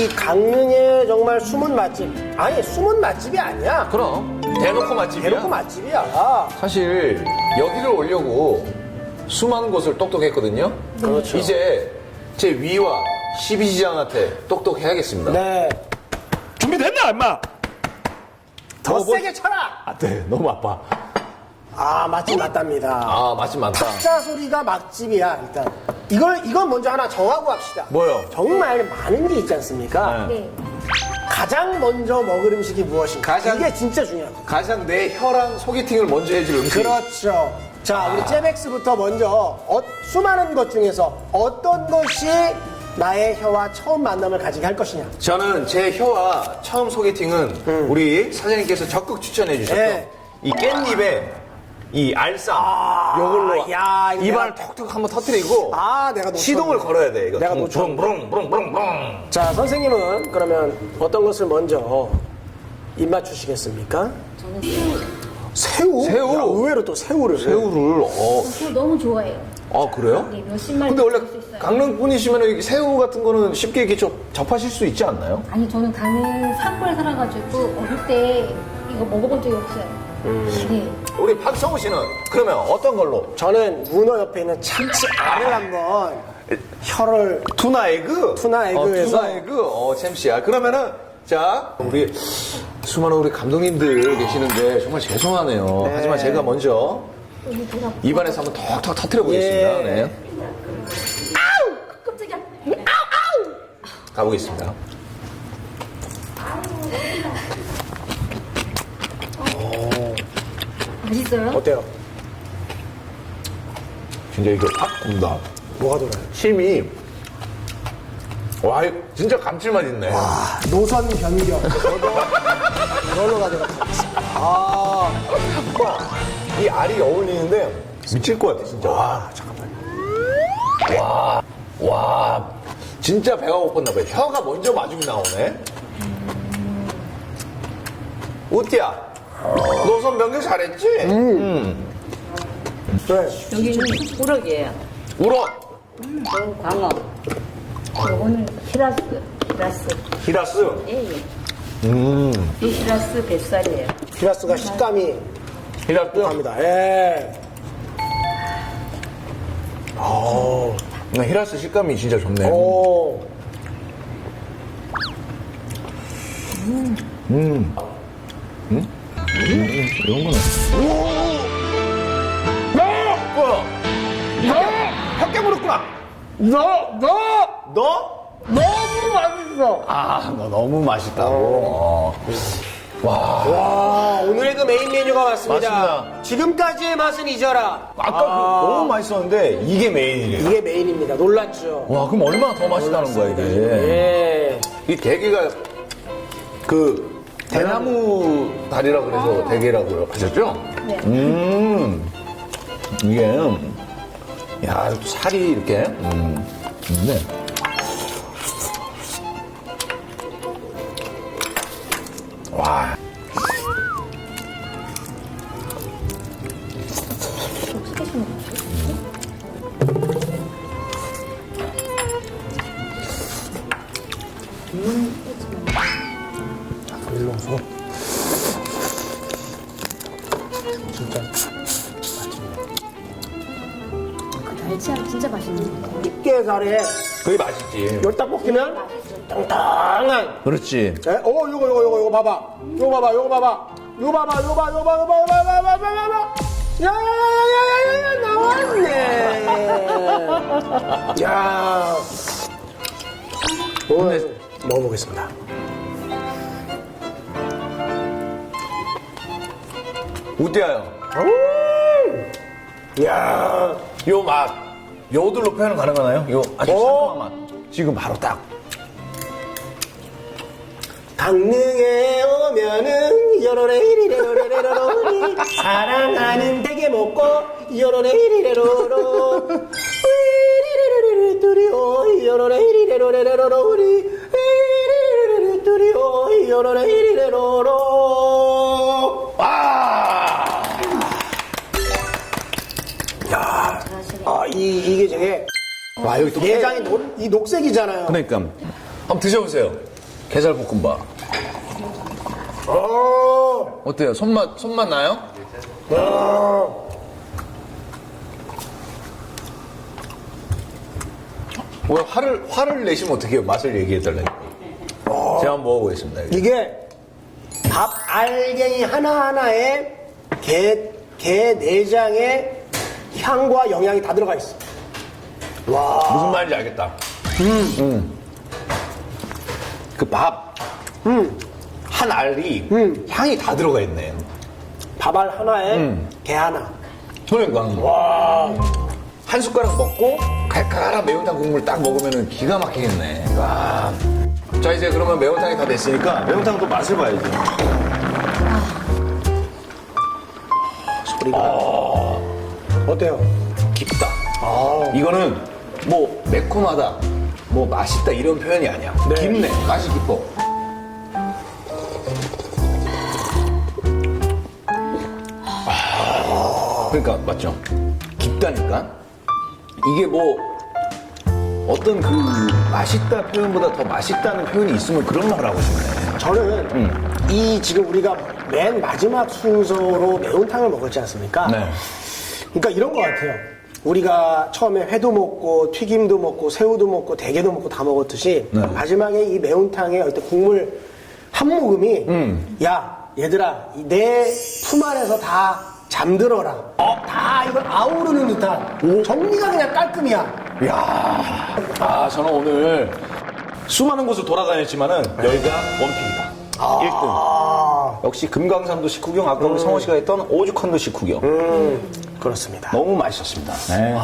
이 강릉의 정말 숨은 맛집. 아니, 숨은 맛집이 아니야. 그럼 대놓고 맛집이야. 대놓고 맛집이야. 사실 여기를 오려고 수많은 곳을 똑똑했거든요. 그렇죠. 이제 제 위와 12지장한테 똑똑해야겠습니다. 네. 준비됐나, 임마? 더 어, 뭐- 세게 쳐라! 아, 네. 너무 아파. 아, 맛집 맞답니다. 아, 맛집 많다. 탁자 소리가 맛집이야, 일단. 이걸, 이건 먼저 하나 정하고 합시다. 뭐요? 정말 많은 게 있지 않습니까? 네. 네. 가장 먼저 먹을 음식이 무엇인가? 가장- 이게 진짜 중요하거든요. 가장 내 혀랑 소개팅을 먼저 해줄 음식. 그렇죠. 자, 우리 잼엑스부터 먼저 어- 수많은 것 중에서 어떤 것이 나의 혀와 처음 만남을 가지게 할 것이냐. 저는 제 혀와 처음 소개팅은 우리 사장님께서 적극 추천해 주셨던 네. 이 깻잎에 이 알쌈 요걸로 야, 이거 입안을 내가- 톡톡 한번 터뜨리고 아, 내가 놓쳤네. 시동을 걸어야 돼 이거 내가 붕, 놓쳤네. 붕, 붕, 붕, 붕. 자, 선생님은 그러면 어떤 것을 먼저 입맞추시겠습니까? 저는 새우. 새우? 새우? 야, 의외로 또 새우를. 새우를 어, 새우 너무 좋아해요. 아 그래요? 네, 몇십 마리 근데 원래 먹을 수 있어요. 강릉 분이시면 여기 새우 같은 거는 쉽게 이렇게 좀 접하실 수 있지 않나요? 아니 저는 강릉 산골 살아가지고 어릴 때 이거 먹어본 적이 없어요. 네. 우리 박성우 씨는 그러면 어떤 걸로? 저는 문어 옆에 있는 참치 알을 한번 혀를 투나 에그? 투나 에그에서. 어, 투나 에그? 어, 챔씨야. 그러면은, 자, 우리 수많은 우리 감독님들 계시는데 정말 죄송하네요. 네. 하지만 제가 먼저. 입안에서 한번 톡톡 터트려 보겠습니다. 예. 네. 깜짝이야. 가보겠습니다. 맛있어요? 어때요? 진짜 이게 팍 돈다. 뭐가 돌아요? 침이. 와, 이거 진짜 감칠맛 있네. 아, 노선 변경. 이걸로 가져가겠습니다. 아, 와, 이 알이 어울리는데 미칠 것 같아, 진짜. 와, 잠깐만. 와, 와, 진짜 배가 고팠나 봐요. 혀가 먼저 마중이 나오네. 우띠야, 노선 변경 잘했지? 음. 네. 여기는 우럭이에요. 우럭, 또 광어. 요거는 히라스, 히라스. 히라스. 예, 예. 음, 이 히라스 뱃살이에요. 피라스가 식감이 히라스. 갑니다. 예. 어, 히라스 식감이 진짜 좋네. 오. 이런 거는. 뭐야? 혀 깨물었구나. 너, 너! 너? 너무 맛있어! 아, 너 너무 맛있다고. 어. 와. 와, 오늘의 그 메인 메뉴가 왔습니다. 맞습니다. 지금까지의 맛은 잊어라. 아까 그 너무 맛있었는데 이게 메인이래요. 이게 메인입니다. 놀랐죠? 와, 그럼 얼마나 더 맛있다는 거야, 이게. 예. 이 대게가 그 대나무 다리라 그래서 대게라고 하셨죠? 네. 음, 이게, 야, 살이 이렇게, 음, 있네. 진짜 날치알 진짜 맛있는데. 집게살에 그게 맛있지. 열딱 먹히면 땅땅한 그렇지. 예? 어, 요거, 요거, 요거, 요거 봐봐. 요거 봐봐, 요거 봐봐. 요거 봐봐, 요거 봐, 요거 봐, 요거 봐, 요거 봐, 요거 봐, 요거 봐, 요거 봐. 야, 야, 야, 야, 야, 야, 나왔네. 야. 오늘 먹어보겠습니다. 우띠야요. 야. 요 맛, 요들로 표현 가능하나요? 요 아주 어? 상큼한 맛. 지금 바로 딱. 강릉에 오면은 요로레이리레로레로로리 사랑하는 대게 먹고 요로레이리레로로 이리리리리리뚜리오 요로레이리레로레로로리 이리리리리뚜리오 요로레이리레로로 아, 이, 이게 되게 와, 여기 또 게장이 노- 이 녹색이잖아요. 그러니까 한번 드셔보세요. 게살 볶음밥. 어, 어때요? 손맛 손맛 나요? 어. 왜 화를 화를 내시면 어떡해요? 맛을 얘기해 달라니까. 제가 한번 먹어보겠습니다. 여기. 이게 밥 알갱이 하나하나에 게, 게 내장의 향과 영양이 다 들어가 있어. 무슨 말인지 알겠다. 음. 그 밥, 한 알이 향이 다 들어가 있네. 밥알 하나에 게 하나. 그러니까. 와. 한 숟가락 먹고 칼칼한 매운탕 국물 딱 먹으면 기가 막히겠네. 와. 자, 이제 그러면 매운탕이 다 됐으니까 매운탕도 맛을 봐야지. 소리가. 어때요? 깊다. 이거는 뭐 매콤하다, 뭐 맛있다 이런 표현이 아니야. 네. 깊네. 맛이 깊어. 아, 그러니까 맞죠. 깊다니까. 이게 뭐 어떤 그 맛있다 표현보다 더 맛있다는 표현이 있으면 그런 말 하고 싶네. 저는 이 지금 우리가 맨 마지막 순서로 매운탕을 먹었지 않습니까? 네. 그러니까 이런 것 같아요. 우리가 처음에 회도 먹고 튀김도 먹고 새우도 먹고 대게도 먹고 다 먹었듯이 네. 마지막에 이 매운탕의 어떤 국물 한 모금이 음. 야 얘들아 내 품 안에서 다 잠들어라. 다 이걸 아우르는 듯한 정리가 그냥 깔끔이야. 이야. 아, 저는 오늘 수많은 곳을 돌아다녔지만은 여기가 원픽이다. 1등. 역시 금강산도 식후경, 아까 우리 성호 씨가 했던 오죽헌도 식후경. 음, 그렇습니다. 너무 맛있었습니다. 네.